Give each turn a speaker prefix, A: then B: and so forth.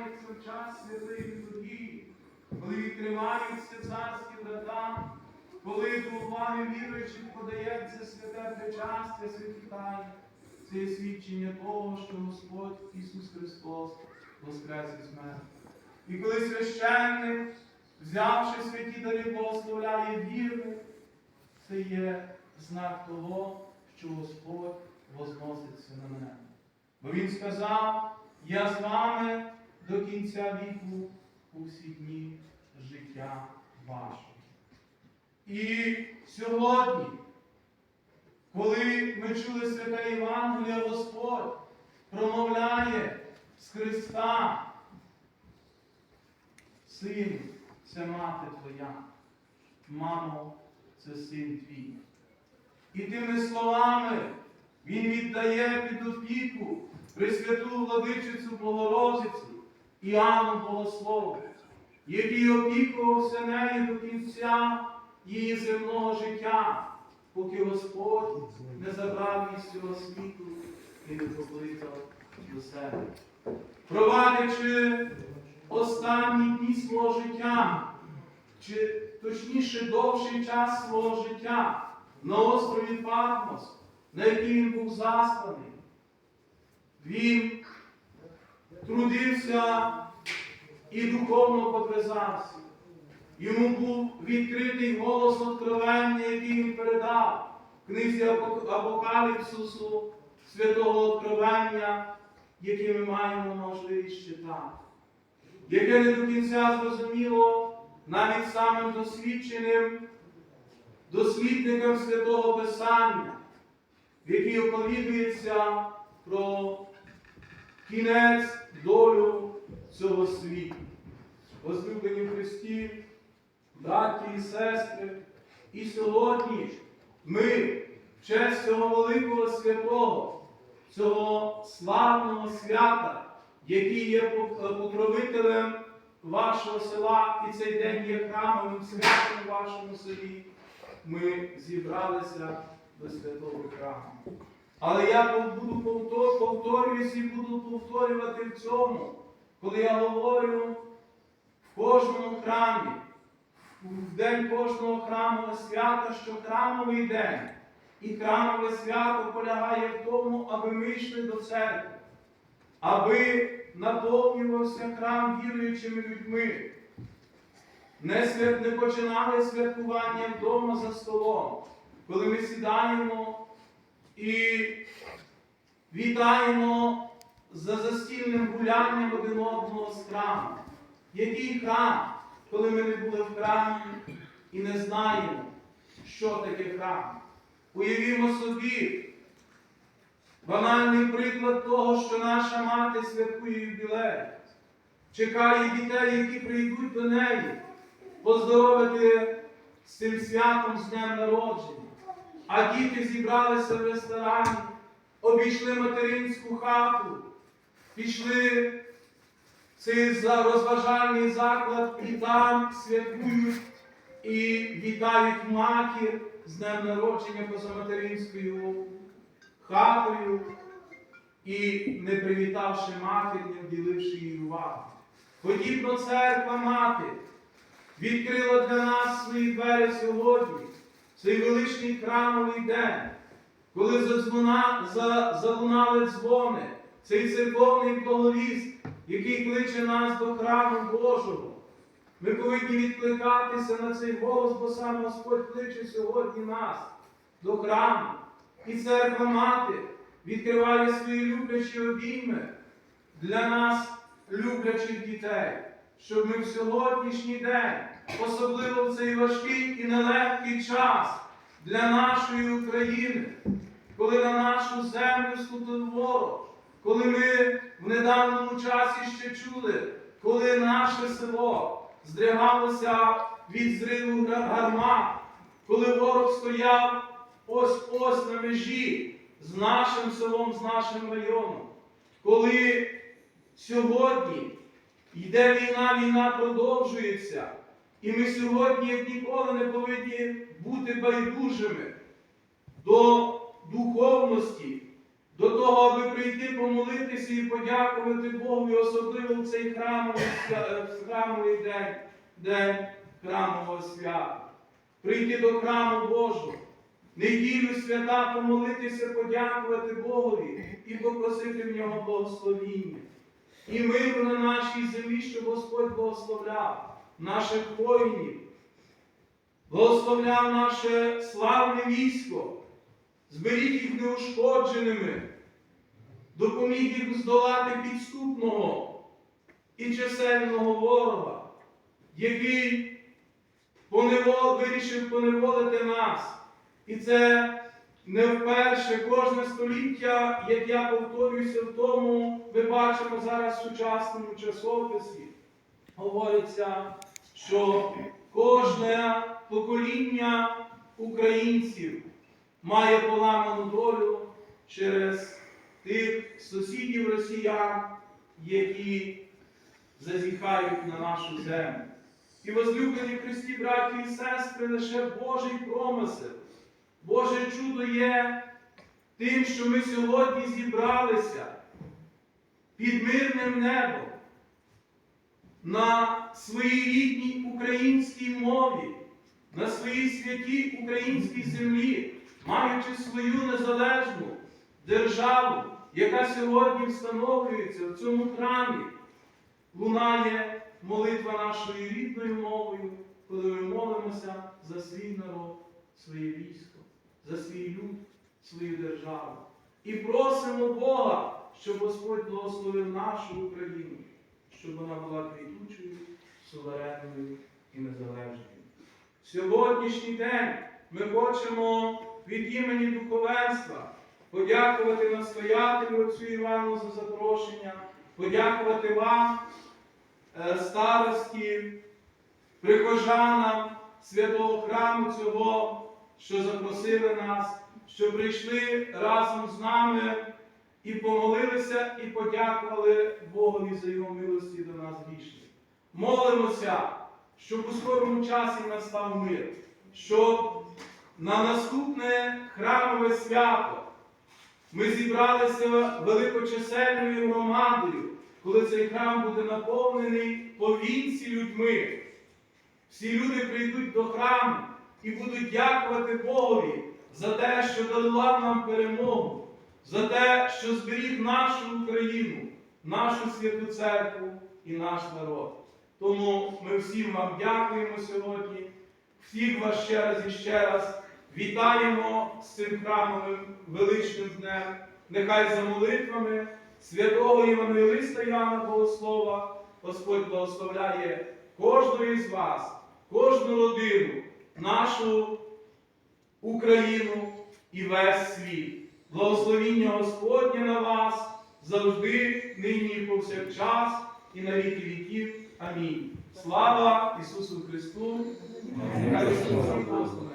A: наближається в час святої літургії, коли відкриваються царські врата, коли до уваги віруючих подається святе причастя святі тайни, це є свідчення того, що Господь Ісус Христос воскрес із мертвих. І коли священник, взявши святі дари, благословляє вірних, це є знак того, що Господь возноситься на небо. Бо Він сказав, я з вами до кінця віку у всі дні життя вашого. І сьогодні, коли ми чули святе Євангеліє, Господь промовляє з Христа, Син, це мати твоя, мамо, це син твій. І тими словами Він віддає під опіку Пресвяту владичицю Богородицю Іоанну Богослову, який опікувався нею до кінця її земного життя, поки Господь не забрав її з цього світу і не покликав до себе. Провадячи останні дні свого життя, чи точніше довший час свого життя на острові Патмос, на який він був засланий, він трудився і духовно подвизався. Йому був відкритий голос откровення, який він передав в книзі Апок- Апокаліпсису, святого откровення, яке ми маємо можливість читати, яке не до кінця зрозуміло навіть самим досвідченим дослідникам святого Писання, в якій оповідується про кінець долю цього світу. Возлюблені Христі, браті і сестри, і сьогодні ми в честь цього великого святого, цього славного свята, який є покровителем вашого села, і цей день є храмовим святом у вашому селі, ми зібралися до святого храму. Але я буду повтор- і буду повторювати в цьому, коли я говорю в кожному храмі, в день кожного храмового свята, що храмовий день і храмове свято полягає в тому, аби ми йшли до церкви, аби наповнювався храм віруючими людьми. Не, свят, не починали святкування вдома за столом, коли ми сідаємо і вітаємо за застільним гулянням один одного з храму. Який храм, коли ми не були в храмі і не знаємо, що таке храм? Уявімо собі банальний приклад того, що наша мати святкує юбілей, чекає дітей, які прийдуть до неї, поздоровити з цим святом з днем народження. А діти зібралися в ресторані, обійшли материнську хату, пішли в цей розважальний заклад і там святкують і вітають матір з днем народження поза материнською хатою і не привітавши матір, не вділивши їй увагу. Подібно церква мати відкрила для нас свої двері сьогодні, цей величний храмовий день, коли залунали дзвони, цей церковний благовіст, який кличе нас до храму Божого. Ми повинні відкликатися на цей голос, бо сам Господь кличе сьогодні нас до храму. І церква мати відкриває свої люблячі обійми для нас, люблячих дітей, щоб ми в сьогоднішній день, особливо в цей важкий і нелегкий час для нашої України, коли на нашу землю ступив ворог, коли ми в недавньому часі ще чули, коли наше село здригалося від зриву гар- гармат, коли ворог стояв ось ось на межі з нашим селом, з нашим районом, коли сьогодні йде війна, війна продовжується, і ми сьогодні, ніколи, не повинні бути байдужими до духовності, до того, аби прийти помолитися і подякувати Богу, і особливо в цей храмовий, е, храмовий день, день храмового свята. Прийти до храму Божого, неділю свята помолитися, подякувати Богові і попросити в нього благословіння. І миру на нашій землі, щоб Господь благословляв наших воїнів, благословляв наше славне військо, зберіг їх неушкодженими, допоміг їх здолати підступного і чисельного ворога, який поневол, вирішив поневолити нас. І це не вперше кожне століття, як я повторююся в тому, ми бачимо зараз в сучасному часописі. Говориться, що кожне покоління українців має поламану долю через тих сусідів росіян, які зазіхають на нашу землю. І возлюблені Христі, браті і сестри, лише Божий промисел, Боже чудо є тим, що ми сьогодні зібралися під мирним небом на своїй рідній українській мові, на своїй святій українській землі, маючи свою незалежну державу, яка сьогодні встановлюється в цьому храмі, лунає молитва нашою рідною мовою, коли ми молимося за свій народ, своє військо, за свій люд, свою державу. І просимо Бога, щоб Господь благословив нашу Україну, щоб вона була квітучою, суверенною і незалежною. Сьогоднішній день ми хочемо від імені духовенства подякувати настоятелю отцю Івану за запрошення, подякувати вам, е, старості, прихожанам святого храму цього, що запросили нас, що прийшли разом з нами і помолилися, і подякували Богові за його милості до нас грішних. Молимося, щоб у скорому часі настав мир, щоб на наступне храмове свято ми зібралися великочисельною громадою, коли цей храм буде наповнений по вінці людьми. Всі люди прийдуть до храму і будуть дякувати Богові за те, що дала нам перемогу, за те, що зберіг нашу Україну, нашу святу церкву і наш народ. Тому ми всім вам дякуємо сьогодні, всіх вас ще раз і ще раз вітаємо з цим храмовим величним днем. Нехай за молитвами святого Євангелиста Яна Богослова Господь благословляє кожного із вас, кожну родину, нашу Україну і весь світ. Благословіння Господнє на вас завжди, нині і повсякчас, і на віки віків. Амінь. Слава Ісусу Христу! Христу.